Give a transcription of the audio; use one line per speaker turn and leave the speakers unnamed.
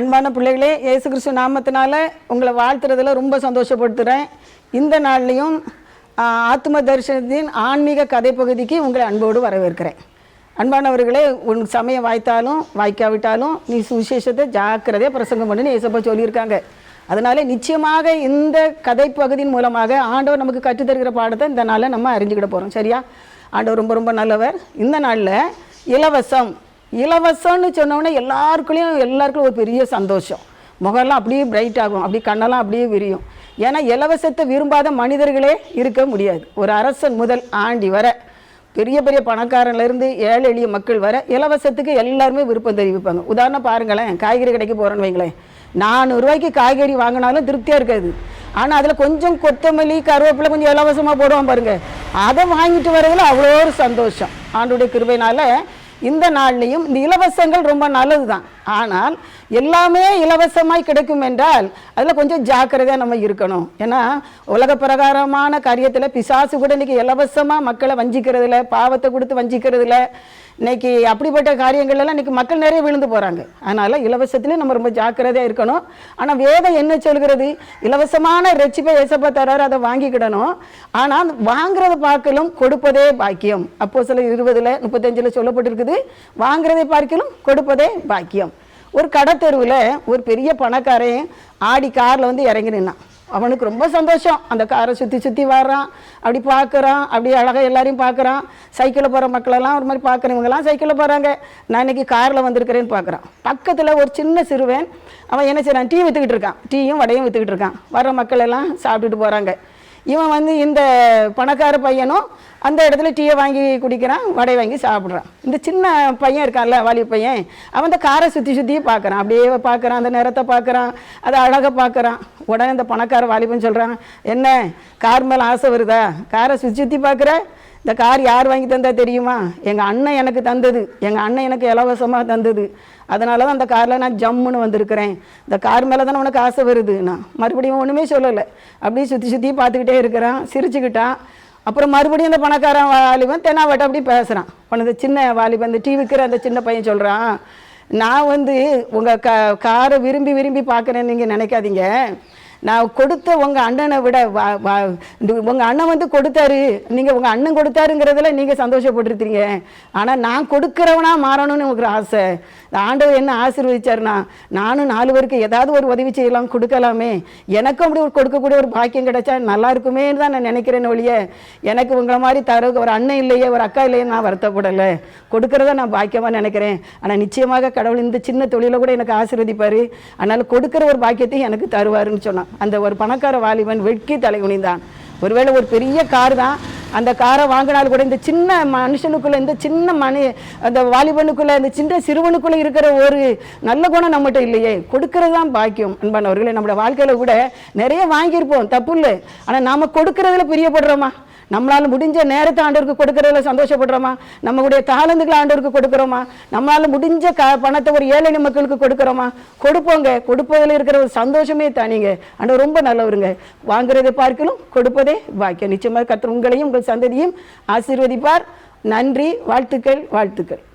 அன்பான பிள்ளைகளே இயேசு கிறிஸ்து நாமத்தினால உங்களை வாழ்த்துறதுல ரொம்ப சந்தோஷப்படுத்துகிறேன் இந்த நாள்லையும் ஆத்ம தரிசனத்தின் ஆன்மீக கதை பகுதிக்கு உங்களை அன்போடு வரவேற்கிறேன். அன்பானவர்களே உன் சமயம் வாய்த்தாலும் வாய்க்காவிட்டாலும் நீ சுவிசேஷத்தை ஜாக்கிரதையாக பிரசங்கம் பண்ணுன்னு ஏசப்பா சொல்லியிருக்காங்க. அதனால நிச்சயமாக இந்த கதை பகுதியின் மூலமாக ஆண்டவர் நமக்கு கற்றுத்தருகிற பாடத்தை இந்த நாளில் நம்ம அறிஞ்சுக்கிட போகிறோம் சரியா? ஆண்டவர் ரொம்ப ரொம்ப நல்லவர். இந்த நாளில் இலவசம் இலவசம்னு சொன்னோடனே எல்லாருக்குள்ளேயும் எல்லாருக்கும் ஒரு பெரிய சந்தோஷம். முகம்லாம் அப்படியே பிரைட் ஆகும். அப்படி கண்ணெல்லாம் அப்படியே விரியும். ஏன்னா இலவசத்தை விரும்பாத மனிதர்களே இருக்க முடியாது. ஒரு அரசன் முதல் ஆண்டி வர பெரிய பெரிய பணக்காரன்லேருந்து ஏழை எளிய மக்கள் வர இலவசத்துக்கு எல்லாருமே விருப்பம் தெரிவிப்பாங்க. உதாரணம் பாருங்களேன் காய்கறி கடைக்கு போகிறேன்னு வைங்களேன். நானூறுரூவாய்க்கு காய்கறி வாங்கினாலும் திருப்தியாக இருக்காது. ஆனால் அதில் கொஞ்சம் கொத்தமல்லி கருவேப்பிலை கொஞ்சம் இலவசமாக போடுவான் பாருங்கள் அதை வாங்கிட்டு வரதில் அவ்வளோ ஒரு சந்தோஷம். ஆண்டுடைய கிருபையினால் இந்த நாள்லையும் இந்த இலவசங்கள் ரொம்ப நல்லது தான் ஆனால் எல்லாமே இலவசமாய் கிடைக்கும் என்றால் அதில் கொஞ்சம் ஜாக்கிரதையாக நம்ம இருக்கணும். ஏன்னா உலக பிரகாரமான காரியத்தில் பிசாசு கூட இன்னைக்கு இலவசமாக மக்களை வஞ்சிக்கிறதுல பாவத்தை கொடுத்து வஞ்சிக்கிறதுல இன்னைக்கு அப்படிப்பட்ட காரியங்கள்லாம் இன்னைக்கு மக்கள் நிறைய விழுந்து போகிறாங்க அதனால் இலவசத்துலேயும் நம்ம ரொம்ப ஜாக்கிரதையாக இருக்கணும். ஆனால் வேதம் என்ன சொல்கிறது? இலவசமான ரெச்சிப்பை ஏசப்பா தராரு அதை வாங்கிக்கிடணும். ஆனால் வாங்குறத பார்க்கலும் கொடுப்பதே பாக்கியம். அப்போ சில இருபதில் முப்பத்தஞ்சில் சொல்லப்பட்டிருக்குது வாங்குறதை பார்க்கலும் கொடுப்பதே பாக்கியம். ஒரு கடை தெருவில் ஒரு பெரிய பணக்காரன் ஆடி காரில் வந்து இறங்கி நின்னான். அவனுக்கு ரொம்ப சந்தோஷம். அந்த காரை சுற்றி சுற்றி வர்றான். அப்படி பார்க்குறான் அப்படி அழகாக எல்லாரையும் பார்க்குறான் சைக்கிளில் போகிற மக்களெல்லாம் ஒரு மாதிரி பார்க்குறவங்கலாம் சைக்கிளில் போகிறாங்க நான் இன்றைக்கி காரில் வந்திருக்கிறேன்னு பார்க்குறான் பக்கத்தில் ஒரு சின்ன சிறுவன் அவன் என்ன செய்கிறான் டீ விற்றுக்கிட்டு இருக்கான். டீயும் வடையும் விற்றுக்கிட்டு இருக்கான். வர்ற மக்கள் எல்லாம் சாப்பிட்டுட்டு போகிறாங்க இவன் வந்து இந்த பணக்கார பையனும் அந்த இடத்துல டீயை வாங்கி குடிக்கிறான் வடை வாங்கி சாப்பிட்றான். இந்த சின்ன பையன் இருக்கான்ல வாலி பையன் அவன் அந்த காரை சுற்றி சுற்றியே பார்க்குறான். அப்படியே பார்க்குறான் அந்த நிறத்தை பார்க்குறான் அதை அழகாக பார்க்குறான். உடனே இந்த பணக்கார வாலிபன் சொல்கிறான் என்ன கார் மேலே ஆசை வருதா? காரை சுற்றி சுற்றி பார்க்குற? இந்த கார் யார் வாங்கி தந்தா தெரியுமா? எங்கள் அண்ணன் எனக்கு தந்தது. எங்கள் அண்ணன் எனக்கு இலவசமாக தந்தது. அதனால தான் அந்த காரில் நான் ஜம்முன்னு வந்திருக்கிறேன். இந்த கார் மேலே தானே உனக்கு ஆசை வருது நான் மறுபடியும் ஒன்றுமே சொல்லலை. அப்படியே சுற்றி சுற்றி பார்த்துக்கிட்டே இருக்கிறான். சிரிச்சுக்கிட்டான். அப்புறம் மறுபடியும் அந்த பணக்காரன் வாலிபன் தென்னாவட்ட அப்படி பேசுகிறான் உனது சின்ன வாலிபன் இந்த டீ விற்கிற அந்த சின்ன பையன் சொல்கிறான் நான் வந்து உங்கள் க காரை விரும்பி விரும்பி பார்க்குறேன்னு நீங்கள் நினைக்காதீங்க. நான் கொடுத்த உங்கள் அண்ணனை விட உங்கள் அண்ணன் வந்து கொடுத்தாரு. நீங்கள் உங்கள் அண்ணன் கொடுத்தாருங்கிறதுல நீங்கள் சந்தோஷப்பட்டுருக்கீங்க ஆனால் நான் கொடுக்குறவனா மாறணும்னு உங்களுக்கு ஆசை. ஆண்டவர் என்ன ஆசீர்வதிச்சாருன்னா நானும் நாலு பேருக்கு ஏதாவது ஒரு உதவி செய்யலாம் கொடுக்கலாமே. எனக்கும் அப்படி ஒரு கொடுக்கக்கூடிய ஒரு பாக்கியம் கிடைச்சா நல்லா இருக்குமேன்னு தான் நான் நினைக்கிறேன் ஒழிய எனக்கு உங்களை மாதிரி தர ஒரு அண்ணன் இல்லையே ஒரு அக்கா இல்லையே நான் வருத்தப்படலை. கொடுக்குறத நான் பாக்கியமாக நினைக்கிறேன். ஆனால் நிச்சயமாக கடவுள் இந்த சின்ன தொழிலை கூட எனக்கு ஆசீர்வதிப்பார். அதனால் கொடுக்குற ஒரு பாக்கியத்தையும் எனக்கு தருவாருன்னு சொன்னான். அந்த ஒரு பணக்கார வாலிபன் வெட்கி தலை குனிந்தான். ஒருவேளை ஒரு பெரிய கார் தான் அந்த காரை வாங்கினாலும் கூட இந்த சின்ன மனுஷனுக்குள்ள இந்த சின்ன மனு அந்த வாலிபனுக்குள்ளே இந்த சின்ன சிறுவனுக்குள்ள இருக்கிற ஒரு நல்ல குணம் நம்மகிட்ட இல்லையே. கொடுக்கறது தான் பாக்கியம். அன்பானவர்களே நம்மளோட வாழ்க்கையில கூட நிறைய வாங்கியிருப்போம் தப்பு இல்லை. ஆனால் நாம கொடுக்கறதுல பிரியப்படுறோமா? நம்மளால் முடிஞ்ச நேரத்தை ஆண்டவருக்கு கொடுக்கறதுல சந்தோஷப்படுறோமா? நம்மளுடைய தாளந்துகளை ஆண்டவருக்கு கொடுக்குறோமா? நம்மளால் முடிஞ்ச க பணத்தை ஒரு ஏழை மக்களுக்கு கொடுக்குறோமா? கொடுப்போங்க. கொடுப்பதில் இருக்கிற ஒரு சந்தோஷமே தானிங்க. ஆண்டவர் ரொம்ப நல்லவருங்க. வாங்குறதை பார்க்கலும் கொடுப்பதே பாக்கியம். நிச்சயமாக கர்த்தர் உங்களையும் உங்கள் சந்ததியும் ஆசீர்வதிப்பார். நன்றி. வாழ்த்துக்கள். வாழ்த்துக்கள்.